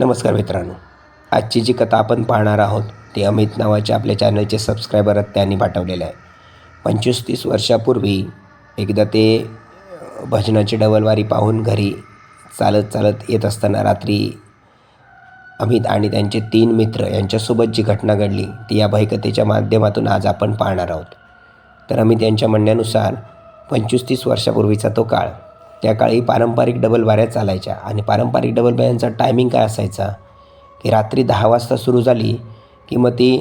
नमस्कार मित्रांनो. आजची जी कथा आपण पाहणार आहोत ती अमित नावाच्या आपल्या चॅनलचे सबस्क्रायबर त्यांनी पाठवलेलं आहे. पंचवीस तीस वर्षापूर्वी एकदा ते भजनाची डबलवारी पाहून घरी चालत चालत येत असताना रात्री अमित आणि त्यांचे तीन मित्र यांच्यासोबत जी घटना घडली ती या भयकथेच्या माध्यमातून आज आपण पाहणार आहोत. तर अमित यांच्या म्हणण्यानुसार पंचवीस तीस वर्षापूर्वीचा तो काळ त्या काळी पारंपरिक डबल वाऱ्या चालायच्या. आणि पारंपरिक डबल वाऱ्यांचा टायमिंग काय असायचा? की रात्री दहा वाजता सुरू झाली की मग ती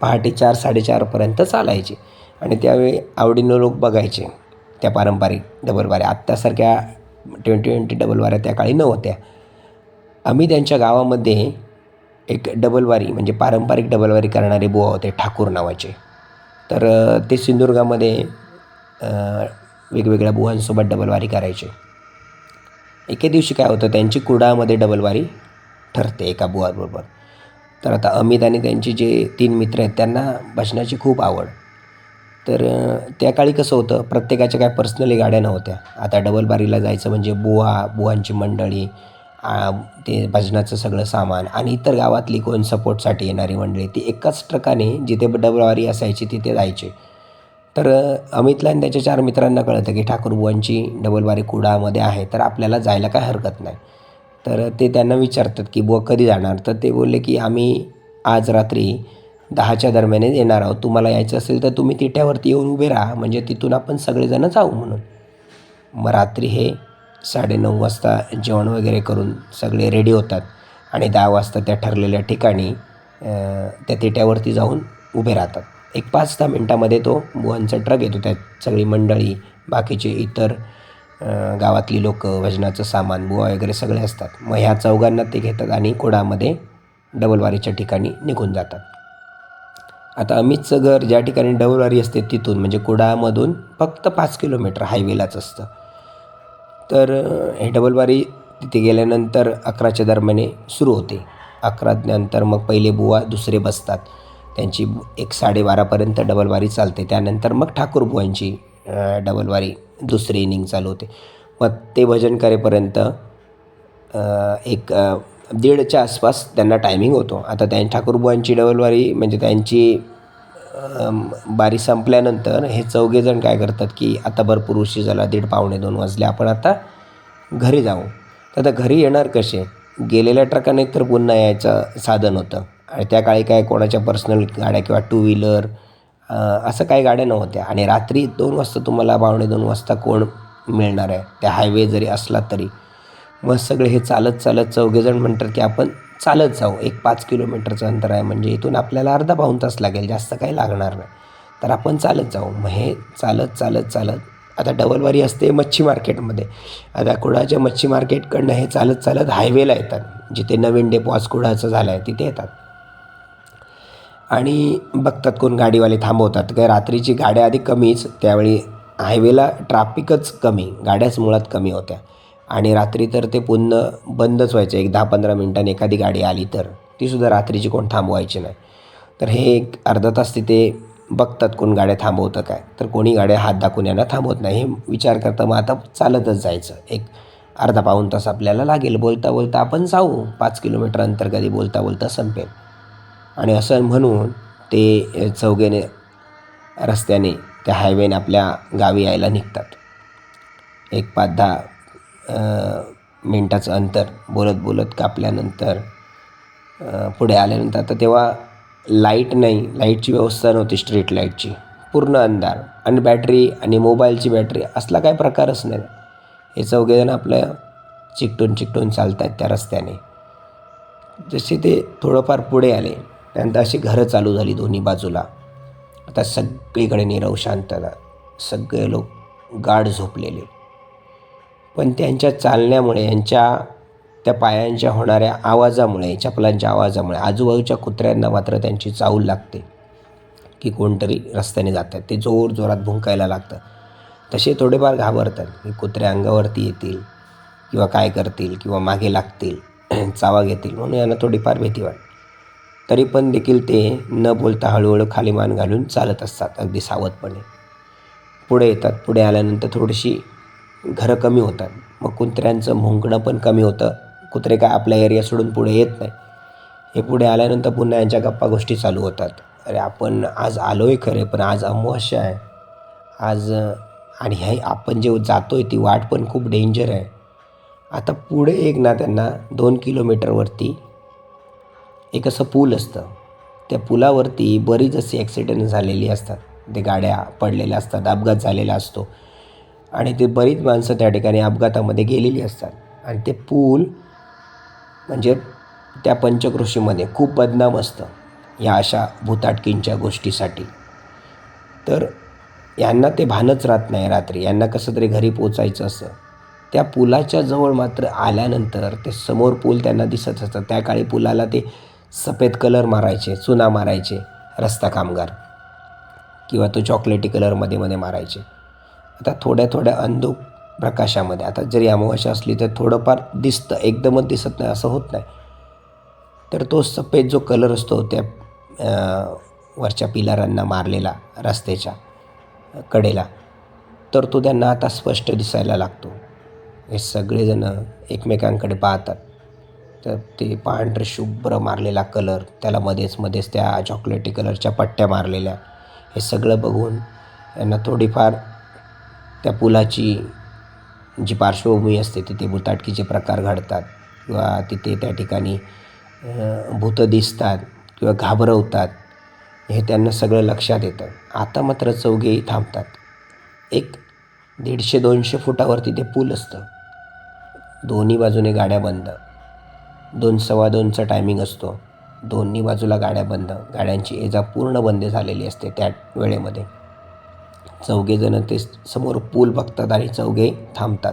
पहाटे चार साडेचारपर्यंत चालायची. आणि त्यावेळी आवडीनं लोक बघायचे त्या पारंपरिक डबल वाऱ्या. आत्तासारख्या ट्वेंटी ट्वेंटी डबल वाऱ्या त्या काळी नव्हत्या. आम्ही त्यांच्या गावामध्ये एक डबलवारी म्हणजे पारंपरिक डबलवारी करणारे बुवा होते ठाकूर नावाचे. तर ते सिंधुदुर्गामध्ये वेगवेगळ्या बुवांसोबत डबलवारी करायचे. एके दिवशी काय होतं त्यांची कुडामध्ये डबलवारी ठरते एका बुवाबरोबर. तर आता अमित आणि त्यांचे जे तीन मित्र आहेत त्यांना भजनाची खूप आवड. तर त्या काळी कसं होतं प्रत्येकाच्या काय पर्सनली गाड्या नव्हत्या. आता डबलबारीला जायचं म्हणजे बुवा बुवांची मंडळी ते भजनाचं सगळं सामान आणि इतर गावातली कोण सपोर्टसाठी येणारी मंडळी ती एकाच ट्रकाने जिथे डबलवारी असायची तिथे जायचे. तर अमितला आणि त्याच्या चार मित्रांना कळतं की ठाकूरबुवांची डबलबारी कुडामध्ये आहे तर आपल्याला जायला काय हरकत नाही. तर ते त्यांना विचारतात की बुवा कधी जाणार? तर ते बोलले की आम्ही आज रात्री दहाच्या दरम्यान येणार आहोत. तुम्हाला यायचं असेल तर तुम्ही तिट्यावरती येऊन उभे राहा म्हणजे तिथून आपण सगळेजण जाऊ म्हणून. मग रात्री हे साडेनऊ वाजता जेवण वगैरे करून सगळे रेडी होतात आणि दहा वाजता त्या ठरलेल्या ठिकाणी त्या तिट्यावरती जाऊन उभे राहतात. एक पाच दहा मिनटामध्ये तो बुवांचा ट्रक येतो त्यात सगळी मंडळी बाकीचे इतर गावातली लोक भजनाचं सामान बुवा वगैरे सगळे असतात. मग ह्या चौघांना ते घेतात आणि कुडामध्ये डबलवारीच्या ठिकाणी निघून जातात. आता अमितचं घर ज्या ठिकाणी डबलवारी असते तिथून म्हणजे कुडामधून फक्त पाच किलोमीटर हायवेलाच असतं. तर हे डबलवारी तिथे गेल्यानंतर अकराच्या दरम्याने सुरू होते. अकरा नंतर मग पहिले बुवा दुसरे बसतात. त्यांची एक साडेबारापर्यंत डबलवारी चालते. त्यानंतर मग ठाकूरबुवांची डबलवारी दुसरी इनिंग चालू होते. मग ते भजन करेपर्यंत एक दीडच्या आसपास त्यांना टायमिंग होतो. आता त्यां ठाकूरबुवांची डबलवारी म्हणजे त्यांची बारी संपल्यानंतर हे चौघेजण काय करतात की आता भरपूर उशीर झाला दीड पावणे दोन वाजले आपण आता घरी जाऊ. तर आता घरी येणार कसे? गेलेल्या ट्रकाने तर पुन्हा यायचं साधन होतं. त्या काळी काय कोणाच्या पर्सनल गाड्या किंवा टू व्हीलर असं काही गाड्या नव्हत्या. आणि रात्री दोन वाजता तुम्हाला पावणे दोन वाजता कोण मिळणार आहे? त्या हायवे जरी असला तरी. मग सगळे हे चालत चालत चौघेजण म्हणतात की आपण चालत जाऊ. एक पाच किलोमीटरचं अंतर आहे. म्हणजे इथून आपल्याला अर्धा पाऊण तास लागेल. जास्त काही लागणार नाही. तर आपण चालत जाऊ. मग हे चालत चालत चालत आता डबलवारी असते मच्छी मार्केटमध्ये. आता कुडाच्या मच्छी मार्केटकडनं हे चालत चालत हायवेला येतात. जिथे नवीन डेपो आज कुडाचं झालं आहे तिथे येतात. आणि बघतात कोण गाडीवाले थांबवतात. काय रात्रीची गाड्या आधी कमीच त्यावेळी हायवेला ट्राफिकच कमी गाड्याच मुळात कमी होत्या. आणि रात्री तर ते पुन्हा बंदच व्हायचं एक दहा पंधरा मिनटांनी एखादी गाडी आली तर. तीसुद्धा रात्रीची कोण थांबवायची नाही. तर हे एक अर्धा तास तिथे बघतात कोण गाड्या थांबवतं काय. तर कोणी गाड्या हात दाखवून यांना थांबवत नाही. हे विचार करता मग आता चालतच जायचं. एक अर्धा पाऊण तास आपल्याला लागेल. बोलता बोलता आपण जाऊ. पाच किलोमीटर अंतर कधी बोलता बोलता संपेल. आणि असं म्हणून ते चौघेने रस्त्याने त्या हायवेने आपल्या गावी यायला निघतात. एक पाच दहा मिनटाचं अंतर बोलत बोलत कापल्यानंतर पुढे आल्यानंतर आता तेव्हा लाइट नाही लाईटची व्यवस्था नव्हती स्ट्रीट लाईटची पूर्ण अंधार. आणि बॅटरी आणि मोबाईलची बॅटरी असला काही प्रकारच नाही. हे चौघेजण आपलं चिकटून चिकटून चालत आहेत त्या रस्त्याने. जसे ते थोडंफार पुढे आले त्यानंतर अशी घरं चालू झाली दोन्ही बाजूला. आता सगळीकडे नीरव शांतता सगळे लोक गाढ झोपलेले. पण त्यांच्या चालण्यामुळे यांच्या त्या पायांच्या होणाऱ्या आवाजामुळे चपलांच्या आवाजामुळे आजूबाजूच्या कुत्र्यांना मात्र त्यांची चाऊल लागते. की कोणतरी रस्त्याने जातात. ते जोर जोरात भुंकायला लागतं तसे थोडेफार घाबरतात. की कुत्रे अंगावरती येतील किंवा काय करतील किंवा मागे लागतील चावा घेतील म्हणून यांना थोडीफार भीती वाटते. तरी पण देखील ते न बोलता हळूहळू खाली मान घालून चालत असतात अगदी सावधपणे. पुढे येतात. पुढे आल्यानंतर थोडीशी घरं कमी होतात. मग कुत्र्यांचं भुंकणं पण कमी होतं. कुत्रे काय आपल्या एरिया सोडून पुढे येत नाही. हे पुढे आल्यानंतर पुन्हा यांच्या गप्पा गोष्टी चालू होतात. अरे आपण आज आलो आहे खरे पण आज अमावस्या आहे. आज आणि हे आपण जे जातो आहे ती वाट पण खूप डेंजर आहे. आता पुढे एक ना त्यांना दोन किलोमीटरवरती एक असं पूल असतं. त्या पुलावरती बरीच अशी ॲक्सिडेंट झालेली असतात. ते गाड्या पडलेल्या असतात अपघात झालेला असतो. आणि ते बरीच माणसं त्या ठिकाणी अपघातामध्ये गेलेली असतात. आणि ते पूल म्हणजे त्या पंचकृषीमध्ये खूप बदनाम असतं या अशा भूताटकींच्या गोष्टीसाठी. तर यांना ते भानच राहत नाही रात्री. यांना कसं तरी घरी पोचायचं असतं त्या पुलाच्या जवळ मात्र आल्यानंतर ते समोर पूल त्यांना दिसत असतं त्या काळी पुलाला ते सफेद कलर मारायचे चुना मारायचे रस्ता कामगार किंवा तो चॉकलेटी कलरमध्ये मध्ये मारायचे. आता थोड्या थोड्या अंधुक प्रकाशामध्ये आता जरी अमावस्या असली तर थोडंफार दिसतं एकदमच दिसत नाही असं होत नाही. तर तो सफेद जो कलर असतो त्या वरच्या पिलारांना मारलेला रस्त्याच्या कडेला तर तो त्यांना आता स्पष्ट दिसायला लागतो. हे सगळेजणं एकमेकांकडे पाहतात. तर ते पांढरे शुभ्र मारलेला कलर त्याला मध्येच मध्येच त्या चॉकलेटी कलरच्या पट्ट्या मारलेल्या. हे सगळं बघून यांना थोडीफार त्या पुलाची जी पार्श्वभूमी असते तिथे भूताटकीचे प्रकार घडतात किंवा तिथे त्या ठिकाणी भूतं दिसतात किंवा घाबरवतात. हे त्यांना सगळं लक्षात येतं. आता मात्र चौघेही थांबतात. एक दीडशे दोनशे फुटावर तिथे पूल असतं. दोन्ही बाजूने गाड्या बंद. दोन सव्वा दोनचा टायमिंग असतो. दोन्ही बाजूला गाड्या बंद गाड्यांची एजा पूर्ण बंद झालेली असते त्या वेळेमध्ये. चौघेजणं ते समोर पूल बघतात आणि चौघे थांबतात.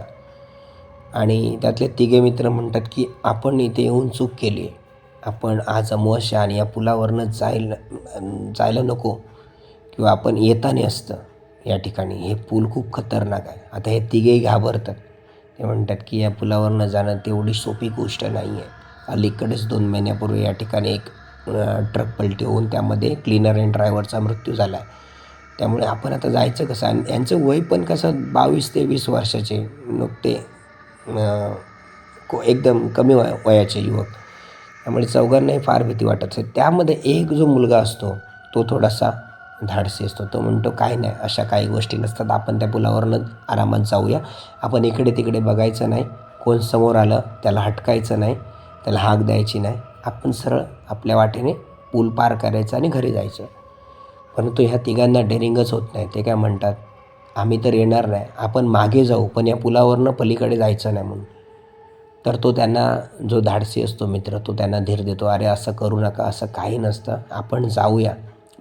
आणि त्यातले तिघे मित्र म्हणतात की आपण इथे येऊन चूक केली आहे आपण आज अमावस्या आणि या पुलावरनं जायला जायला नको किंवा आपण येताना असतं या ठिकाणी. हे पूल खूप खतरनाक आहे. आता हे तिघेही घाबरतात. ते म्हणतात की या पुलावरनं जाणं तेवढी सोपी गोष्ट नाही आहे अलीकडेच दोन महिन्यापूर्वी या ठिकाणी एक ट्रक पलटी होऊन त्यामध्ये क्लीनर अँड ड्रायव्हरचा मृत्यू झाला आहे. त्यामुळे आपण आता जायचं कसं आणि यांचं वय पण कसं बावीस ते वीस वर्षाचे नुकते को एकदम कमी वय वयाचे युवक. त्यामुळे चौघांनाही फार भीती वाटत असते त्यामध्ये एक जो मुलगा असतो तो थोडासा धाडसी असतो. तो म्हणतो काय नाही अशा काही गोष्टी नसतात. आपण त्या पुलावरनं आरामात जाऊया. आपण इकडे तिकडे बघायचं नाही. कोण समोर आलं त्याला हटकायचं नाही. त्याला हाक द्यायची नाही. आपण सरळ आपल्या वाटेने पूल पार करायचं आणि घरी जायचं. परंतु ह्या तिघांना डेअरिंगच होत नाही. ते काय म्हणतात आम्ही तर येणार नाही. आपण मागे जाऊ पण या पुलावरनं पलीकडे जायचं नाही म्हणून. तर तो त्यांना जो धाडसी असतो मित्र तो त्यांना धीर देतो अरे असं करू नका असं काही नसतं. आपण जाऊया.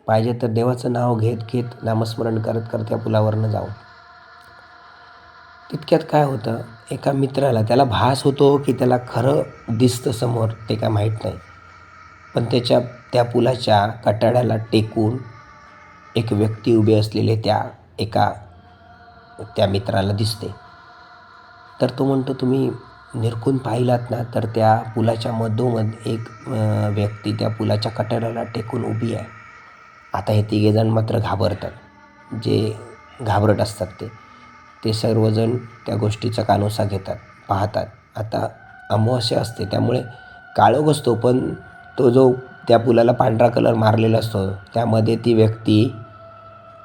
पाहिजे तर देवाचं नाव घेत घेत नामस्मरण करत करत त्या पुलावरनं जाऊ. तितक्यात काय होतं एका मित्राला त्याला भास होतो की त्याला खरं दिसतं समोर ते काय माहीत नाही. पण त्याच्या त्या पुलाच्या कटाड्याला टेकून एक व्यक्ती उभी असलेले त्या एका त्या मित्राला दिसते. तर तो म्हणतो तुम्ही निरखून पाहिलात ना तर त्या पुलाच्या मधोमध एक व्यक्ती त्या पुलाच्या कटाड्याला टेकून उभी आहे. आता हे तिघेजण मात्र घाबरतात. जे घाबरट असतात ते. ते सर्वजण त्या गोष्टीचा कानोसा घेतात पाहतात. आता अमावस्या असते त्यामुळे काळोख असतो पण तो जो त्या पुलाला पांढरा कलर मारलेला असतो त्यामध्ये ती व्यक्ती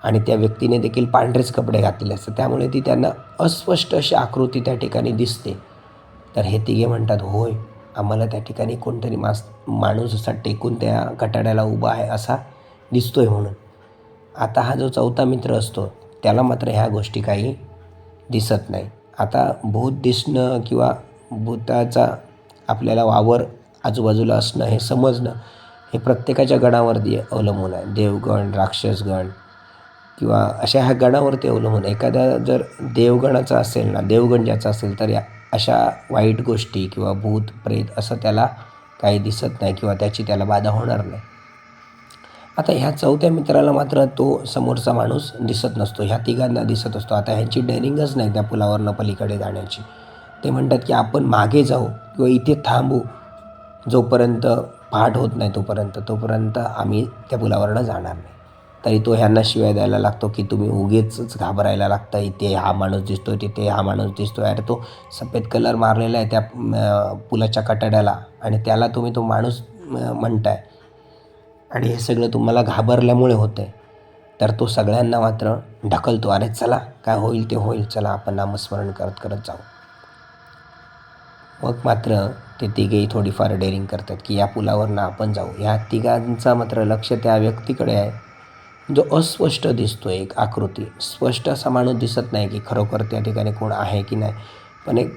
आणि त्या व्यक्तीने देखील पांढरेच कपडे घातलेले असतात. त्यामुळे ती त्यांना अस्पष्ट अशी आकृती त्या ठिकाणी दिसते. तर हे तिघे म्हणतात होय आम्हाला त्या ठिकाणी कोणतरी मास माणूस असा टेकून त्या कटाड्याला उभा आहे असा दिसतोय म्हणून. आता हा जो चौथा मित्र असतो त्याला मात्र ह्या गोष्टी काही दिसत नाही. आता भूत दिसणं किंवा भूताचा आपल्याला वावर आजूबाजूला असणं हे समजणं हे प्रत्येकाच्या गणावरती अवलंबून आहे. देवगण राक्षसगण किंवा अशा ह्या गणावरती अवलंबून आहे. एखाद्या जर देवगणाचा असेल ना देवगण ज्याचा असेल तर या अशा वाईट गोष्टी किंवा भूत प्रेत असं त्याला काही दिसत नाही किंवा त्याची त्याला बाधा होणार नाही. आता ह्या चौथ्या मित्राला मात्र तो समोरचा माणूस दिसत नसतो. ह्या तिघांना दिसत असतो. आता ह्यांची डेअरिंगच नाही त्या पुलावरनं पलीकडे जाण्याची. ते म्हणतात की आपण मागे जाऊ किंवा इथे थांबू. जोपर्यंत पहाट होत नाही तोपर्यंत. तोपर्यंत आम्ही त्या पुलावरनं जाणार नाही. तरी तो ह्यांना शिवाय द्यायला लागतो की तुम्ही उगेच घाबरायला लागतं. इथे हा माणूस दिसतो तिथे हा माणूस दिसतो अरे तो सफेद कलर मारलेला आहे त्या पुलाच्या कटाड्याला. आणि त्याला तुम्ही तो माणूस म्हणताय. आणि हे सगळं तुम्हाला घाबरल्यामुळे होतं आहे तर तो सगळ्यांना मात्र ढकलतो. अरे चला काय होईल ते होईल. चला आपण नामस्मरण करत करत जाऊ. मग मात्र ते तिघेही थोडीफार डेअरिंग करतात की या पुलावरनं आपण जाऊ. या तिघांचा मात्र लक्ष त्या व्यक्तीकडे आहे. जो अस्पष्ट दिसतो एक आकृती. स्पष्ट असा माणूस दिसत नाही की खरोखर त्या ठिकाणी कोण आहे की नाही. पण एक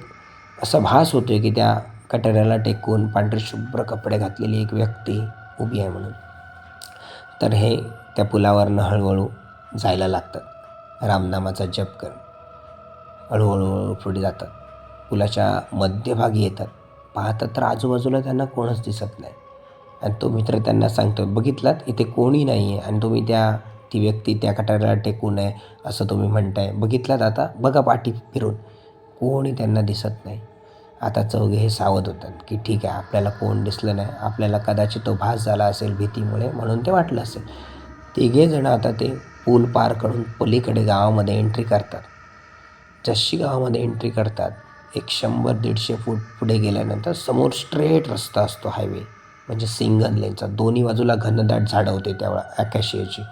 असा भास होतो आहे की त्या कटऱ्याला टेकून पांढरे शुभ्र कपडे घातलेली एक व्यक्ती उभी आहे म्हणून. तर हे त्या पुलावरनं हळूहळू जायला लागतात रामनामाचा जप कर हळूहळू पुढे जातात. पुलाच्या मध्यभागी येतात. पाहतात तर आजूबाजूला त्यांना कोणच दिसत नाही. आणि तो मित्र त्यांना सांगतो बघितलात? इथे कोणी नाही आहे आणि तुम्ही त्या ती व्यक्ती त्या कटाऱ्याला टेकू नये असं तुम्ही म्हणताय. बघितलात आता? बघा पाठी फिरून. कोणी त्यांना दिसत नाही. आता चौघे हे सावध होतात की ठीक आहे आपल्याला कोण दिसलं नाही. आपल्याला कदाचित तो भास झाला असेल भीतीमुळे म्हणून ते वाटलं असेल. तिघेजणं आता ते पूल पार करून पलीकडे गावामध्ये एंट्री करतात. जशी गावामध्ये एंट्री करतात एक शंभर दीडशे फूट पुढे गेल्यानंतर समोर स्ट्रेट रस्ता असतो हायवे म्हणजे सिंगल लेनचा दोन्ही बाजूला घनदाट झाडं होते त्यावेळा अकॅशियाची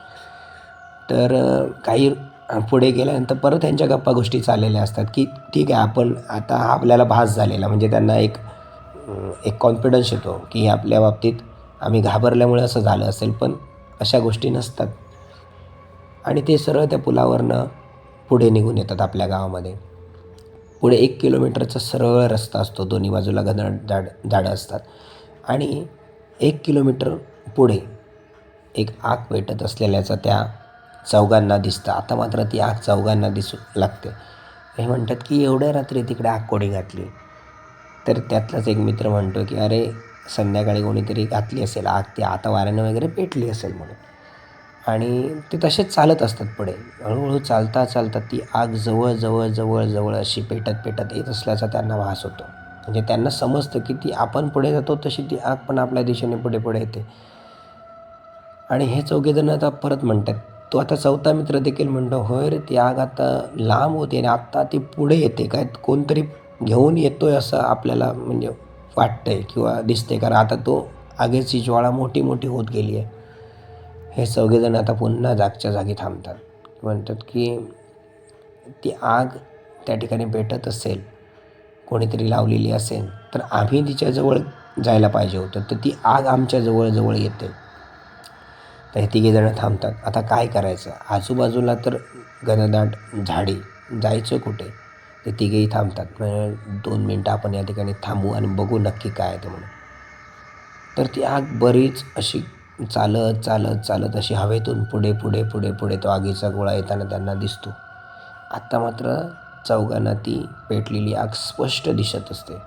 तर काही पुढे गेल्यानंतर परत त्यांच्या गप्पा गोष्टी चाललेल्या असतात की ठीक आहे आपण आता हा आपल्याला भास झालेला म्हणजे त्यांना एक एक कॉन्फिडन्स येतो की आपल्या बाबतीत आम्ही घाबरल्यामुळे असं झालं असेल पण अशा गोष्टी नसतात. आणि ते सरळ त्या पुलावरनं पुढे निघून येतात आपल्या गावामध्ये. पुढे एक किलोमीटरचा सरळ रस्ता असतो दोन्ही बाजूला घनदाट झाड झाडं असतात. आणि एक किलोमीटर पुढे एक आग पेटत असलेल्याचा त्या चौघांना दिसतं. आता मात्र ती आग चौघांना दिसू लागते. हे म्हणतात की एवढ्या रात्री तिकडे आग कोणी घातली? तर त्यातलाच एक मित्र म्हणतो की अरे संध्याकाळी कोणीतरी घातली असेल आग ती आता वाऱ्यानं वगैरे पेटली असेल म्हणून. आणि ते तसेच चालत असतात पुढे. हळूहळू चालता चालता ती आग जवळ जवळ जवळ जवळ अशी पेटत पेटत येत असल्याचा त्यांना भास होतो. म्हणजे त्यांना समजतं की ती आपण पुढे जातो तशी ती आग पण आपल्या दिशेने पुढे पुढे येते. आणि हे चौघेजण आता परत म्हणतात तो आता चौथा मित्र देखील म्हणतो होय रे ती आग आता लांब होते आणि आत्ता ती पुढे येते. काय कोणतरी घेऊन येतो आहे असं आपल्याला म्हणजे वाटतं आहे किंवा दिसते कारण आता तो आगीची ज्वाळा मोठी मोठी होत गेली आहे. हे सगळेजण आता पुन्हा जागच्या जागी थांबतात. म्हणतात की ती आग त्या ठिकाणी पेटत असेल कोणीतरी लावलेली असेल तर आम्ही तिच्याजवळ जायला पाहिजे होतं. तर ती आग आमच्या जवळ येते. तर हे तिघेजणं थांबतात. आता काय करायचं? आजूबाजूला तर घनदाट झाडे. जायचं कुठे? ते तिघेही थांबतात. म्हणजे दोन मिनटं आपण या ठिकाणी थांबू आणि बघू नक्की काय आहे ते म्हणून. तर ती आग बरीच अशी चालत चालत चालत अशी हवेतून पुढे पुढे पुढे पुढे तो आगीचा गोळा येताना त्यांना दिसतो. आत्ता मात्र चौघांना ती पेटलेली आग स्पष्ट दिसत असते.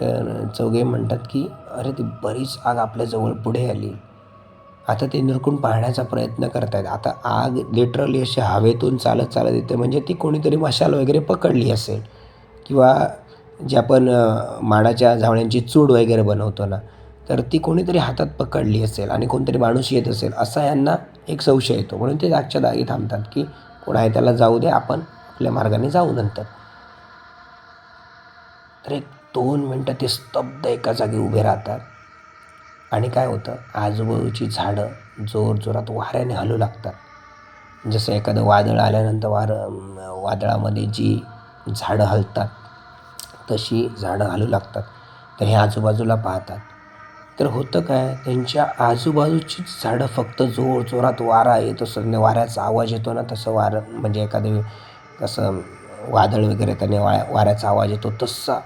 तर चौघे म्हणतात की अरे ती बरीच आग आपल्याजवळ पुढे आली. आता ते निरखून पाहण्याचा प्रयत्न करतायत. आता आग लिटरली अशी हवेतून चालत चालत येते. म्हणजे ती कोणीतरी मशाल वगैरे पकडली असेल. किंवा जे आपण माडाच्या झावळ्यांची चूड वगैरे बनवतो ना तर ती कोणीतरी हातात पकडली असेल आणि कोणतरी माणूस येत असेल असा यांना एक संशय येतो. म्हणून ते जागच्या जागी थांबतात की कोण आहे त्याला जाऊ दे आपण आपल्या मार्गाने जाऊ नंतर. तर एक दोन मिनटं ते स्तब्ध एका जागी उभे राहतात. आणि काय होतं? आजूबाजूची झाडं जोर जोरात वाऱ्याने हलू लागतात. जसं एखादं वादळ आल्यानंतर वारं वादळामध्ये जी झाडं हलतात तशी झाडं हलू लागतात. तर हे आजूबाजूला पाहतात. तर होतं काय? त्यांच्या आजूबाजूचीच झाडं फक्त जोर जोरात वारा येतो. असं वाऱ्याचा आवाज येतो ना तसं वारं म्हणजे एखादं कसं वादळ वगैरे त्याने वा वाऱ्याचा आवाज येतो तसा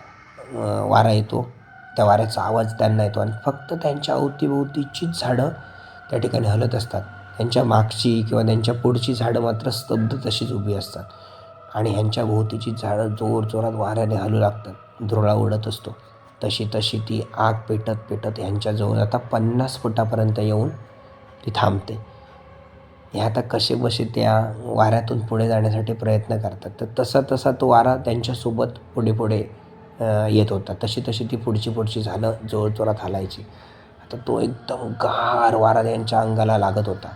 वारा येतो. त्या वाऱ्याचा आवाज त्यांना येतो आणि फक्त त्यांच्या अवतीभोवतीचीच झाडं त्या ठिकाणी हलत असतात. त्यांच्या मागची किंवा त्यांच्या पुढची झाडं मात्र स्तब्ध तशीच उभी असतात आणि ह्यांच्या भोवतीची झाडं जोर जोरात वाऱ्याने हलू लागतात. धुरळा उडत असतो. तशी तशी ती आग पेटत पेटत ह्यांच्याजवळ आता पन्नास फुटापर्यंत येऊन ती थांबते. हे आता कसे बसे त्या वाऱ्यातून पुढे जाण्यासाठी प्रयत्न करतात. तर तसा तसा तो वारा त्यांच्यासोबत पुढे पुढे येत होता. तशी तशी ती पुढची पुढची झालं जोर जोरात हालायची. आता तो एकदम गार वारा त्यांच्या अंगाला लागत होता.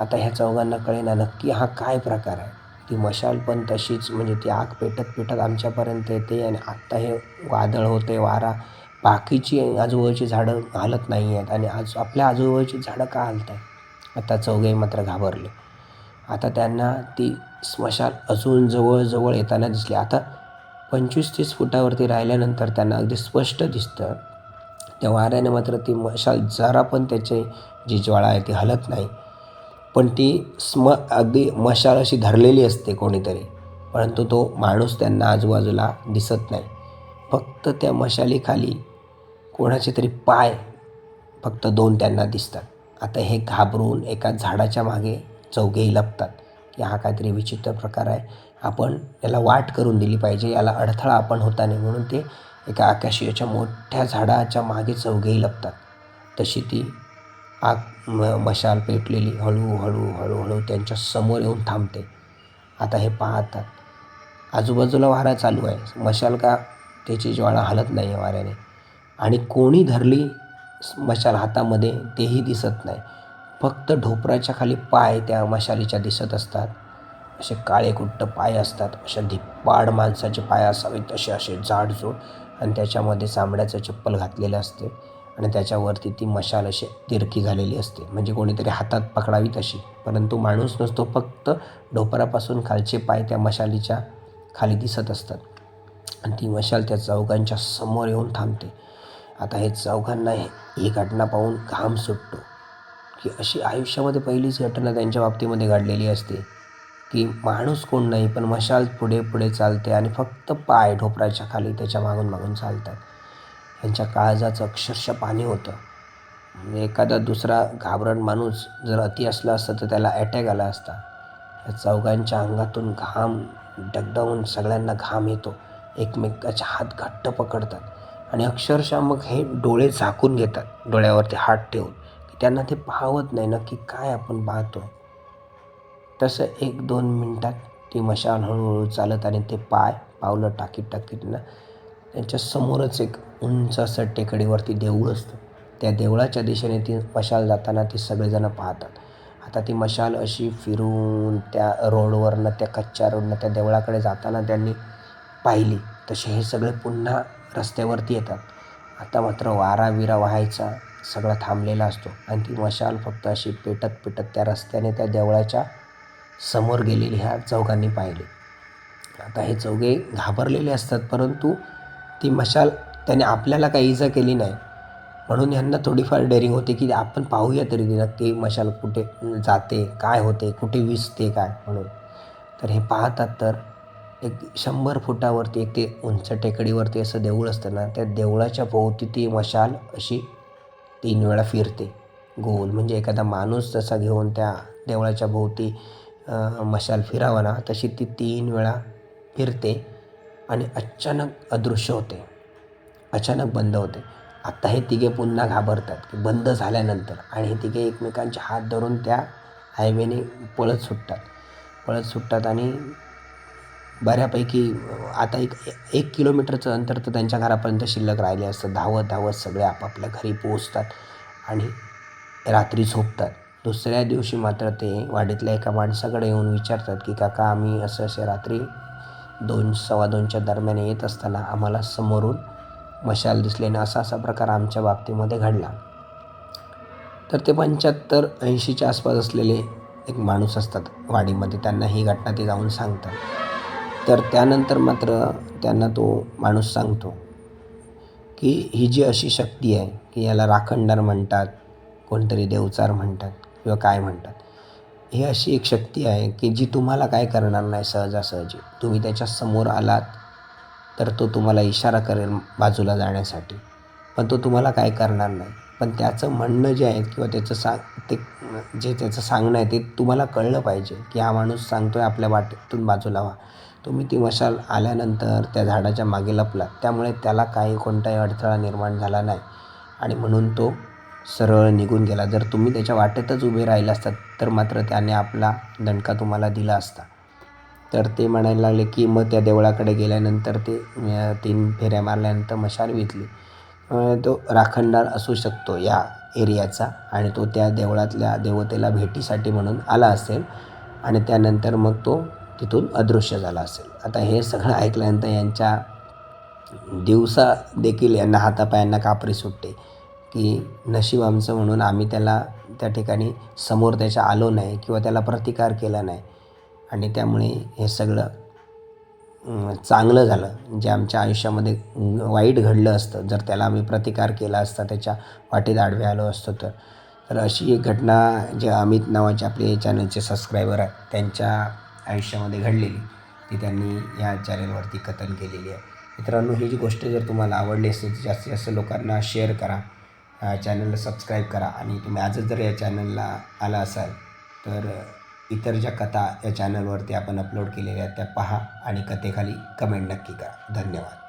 आता ह्या चौघांना कळेना नक्की हा काय प्रकार आहे. ती मशाल पण तशीच म्हणजे ती आग पेटत पेटत आमच्यापर्यंत येते आणि आत्ता हे वादळ होते वारा. बाकीची आजूबाजूची झाडं हालत नाही आहेत आणि आज आपल्या आजूबाजूची झाडं का हालत आहेत आता चौघे मात्र घाबरले. आता त्यांना ती स्मशान अजून जवळजवळ येताना दिसली. आता पंचवीस तीस फुटावरती राहिल्यानंतर त्यांना अगदी स्पष्ट दिसतं. त्या वाऱ्याने मात्र ती मशाल जरा पण त्याचे जी ज्वाळा आहे ती हलत नाही. पण ती स्म अगदी मशाल अशी धरलेली असते कोणीतरी. परंतु तो माणूस त्यांना आजूबाजूला दिसत नाही. फक्त त्या मशालीखाली कोणाचे तरी पाय फक्त दोन त्यांना दिसतात. आता हे घाबरून एका झाडाच्या मागे चौघेही लपतात. की हा काहीतरी विचित्र प्रकार आहे. आपण याला वाट करून दिली पाहिजे याला अडथळा आपण होता नाही म्हणून ते एका आकाशीयाच्या मोठ्या झाडाच्या मागे चौघेही लपतात. तशी ती आग म मशाल पेटलेली हळूहळू हळूहळू त्यांच्यासमोर येऊन थांबते. आता हे पाहतात. आजूबाजूला वारा चालू आहे. मशाल का त्याची ज्वाळा हलत नाही आहे वाऱ्याने. आणि कोणी धरली मशाल हातामध्ये तेही दिसत नाही. फक्त ढोपराच्या खाली पाय त्या मशालीच्या दिसत असतात. असे काळे कुट्ट पाय असतात अशा धिप्पाड माणसाचे पाय असावेत असे असे जाडजूड आणि त्याच्यामध्ये चांबड्याचं चप्पल घातलेलं असते आणि त्याच्यावरती ती मशाल अशी तिरकी झालेली असते. म्हणजे कोणीतरी हातात पकडावी तशी परंतु माणूस नसतो फक्त ढोपरापासून खालचे पाय त्या मशालीच्या खाली दिसत असतात. आणि ती मशाल त्या चौघांच्या समोर येऊन थांबते. आता हे चौघांना ही घटना पाहून घाम सुटतो की अशी आयुष्यामध्ये पहिलीच घटना त्यांच्या बाबतीमध्ये घडलेली असते. की माणूस कोण नाही पण मशाल पुढे पुढे चालते आणि फक्त पाय ढोपराच्या खाली त्याच्या मागून मागून चालतात. यांच्या काळजाचं अक्षरशः पाणी होतं. म्हणजे एखादा दुसरा घाबरट माणूस जर अति असला असता तर त्याला अटॅक आला असता. या चौघांच्या अंगातून घाम डगडावून सगळ्यांना घाम येतो. एकमेकाचे हात घट्ट पकडतात आणि अक्षरशः मग हे डोळे झाकून घेतात. डोळ्यावरती हात ठेवून. त्यांना ते पाहवत नाही. नक्की काय आपण पाहतो? आहे तसं एक दोन मिनटात ती मशाल हळूहळू चालत आणि ते पाय पावलं टाकीत टाकीत ना त्यांच्या समोरच एक उंच असं टेकडीवरती देऊळ असतं. त्या देवळाच्या दिशेने ती मशाल जाताना ती सगळेजणं पाहतात. आता ती मशाल अशी फिरून त्या रोडवरनं त्या कच्च्या रोडनं त्या देवळाकडे जाताना त्यांनी पाहिली. तसे हे सगळे पुन्हा रस्त्यावरती येतात. आता मात्र वारा विरा व्हायचा सगळा थांबलेला असतो. आणि ती मशाल फक्त अशी पेटत पेटत त्या रस्त्याने त्या देवळाच्या समोर गेलेली ह्या चौघांनी पाहिले. आता हे चौघे घाबरलेले असतात परंतु ती मशाल त्याने आपल्याला काही इजा केली नाही. म्हणून यांना थोडीफार डेअरिंग होते की आपण पाहूया तरी ती नक्की मशाल कुठे जाते काय होते कुठे विजते काय म्हणून. तर हे पाहतात तर एक शंभर फुटावरती एक ते उंच टेकडीवरती असं देऊळ असतं ना त्या देवळाच्या भोवती ती मशाल अशी तीन वेळा फिरते. गोल म्हणजे एखादा माणूस जसा घेऊन त्या देवळाच्या भोवती मशाल फिरावा ना तशी ती तीन वेळा फिरते आणि अचानक अदृश्य होते. अचानक बंद होते. आत्ता हे तिघे पुन्हा घाबरतात की बंद झाल्यानंतर आणि हे तिघे एकमेकांचे हात धरून त्या हायवेने पळत सुटतात. पळत सुटतात आणि बऱ्यापैकी आता एक एक किलोमीटरचं अंतर तर त्यांच्या घरापर्यंत शिल्लक राहिले असतं. धावत धावत सगळे आपापल्या घरी पोहोचतात आणि रात्री झोपतात. दुसऱ्या दिवशी मात्र ते वाडीतल्या एका माणसाकडे येऊन विचारतात की काका आम्ही असं असे रात्री दोन सव्वा दोनच्या दरम्यान येत असताना आम्हाला समोरून मशाल दिसल्याने असा असा प्रकार आमच्या बाबतीमध्ये घडला. तर ते पंच्याहत्तर ऐंशीच्या आसपास असलेले एक माणूस असतात वाडीमध्ये. त्यांना ही घटना ते जाऊन सांगतात. तर त्यानंतर मात्र त्यांना तो माणूस सांगतो की ही जी अशी शक्ती आहे की याला राखणदार म्हणतात कोणतरी देवचार म्हणतात किंवा काय म्हणतात. ही अशी एक शक्ती आहे की जी तुम्हाला काय करणार नाही सहजासहजी. तुम्ही त्याच्यासमोर आलात तर तो तुम्हाला इशारा करेल बाजूला जाण्यासाठी. पण तो तुम्हाला काय करणार नाही. पण त्याचं म्हणणं जे आहे किंवा त्याचं सांग ते जे त्याचं सांगणं आहे ते तुम्हाला कळलं पाहिजे की हा माणूस सांगतो आहे आपल्या वाटेतून बाजूला व्हा. तुम्ही ती मशाल आल्यानंतर त्या झाडाच्या मागे लपलात. त्यामुळे त्याला काही कोणताही अडथळा निर्माण झाला नाही. आणि म्हणून तो सरळ निघून गेला. जर तुम्ही त्याच्या वाटेतच उभे राहिले असतात तर मात्र त्याने आपला दणका तुम्हाला दिला असता. तर ते म्हणायला लागले की मग त्या देवळाकडे गेल्यानंतर ते तीन फेऱ्या मारल्यानंतर मशाल वितली तो राखणदार असू शकतो या एरियाचा आणि तो त्या देवळातल्या देवतेला भेटीसाठी म्हणून आला असेल आणि त्यानंतर मग तो तिथून अदृश्य झाला असेल. आता हे सगळं ऐकल्यानंतर यांच्या दिवसा देखील यांना हातापायांना कापरी सुटते. की नशीब आमचं म्हणून आम्ही त्याला त्या ठिकाणी समोर त्याच्या आलो नाही किंवा त्याला प्रतिकार केला नाही. आणि त्यामुळे हे सगळं चांगलं झालं. जे आमच्या आयुष्यामध्ये वाईट घडलं असतं जर त्याला आम्ही प्रतिकार केला असता त्याच्या वाटेत आडवे आलो असतो तर. तर अशी एक घटना जे अमित नावाचे आपले चॅनलचे सबस्क्रायबर आहेत त्यांच्या आयुष्यामध्ये घडलेली. ती त्यांनी या चॅनलवरती कथन केलेली आहे. मित्रांनो ही जी गोष्ट जर तुम्हाला आवडली असेल तर जास्तीत जास्त लोकांना शेअर करा. चॅनलला सबस्क्राईब करा. आणि तुम्ही आजच जर या चॅनलला आला असाल तर इतर ज्या कथा या चॅनलवरती आपण अपलोड केलेल्या आहेत त्या पहा आणि कथेखाली कमेंट नक्की करा. धन्यवाद.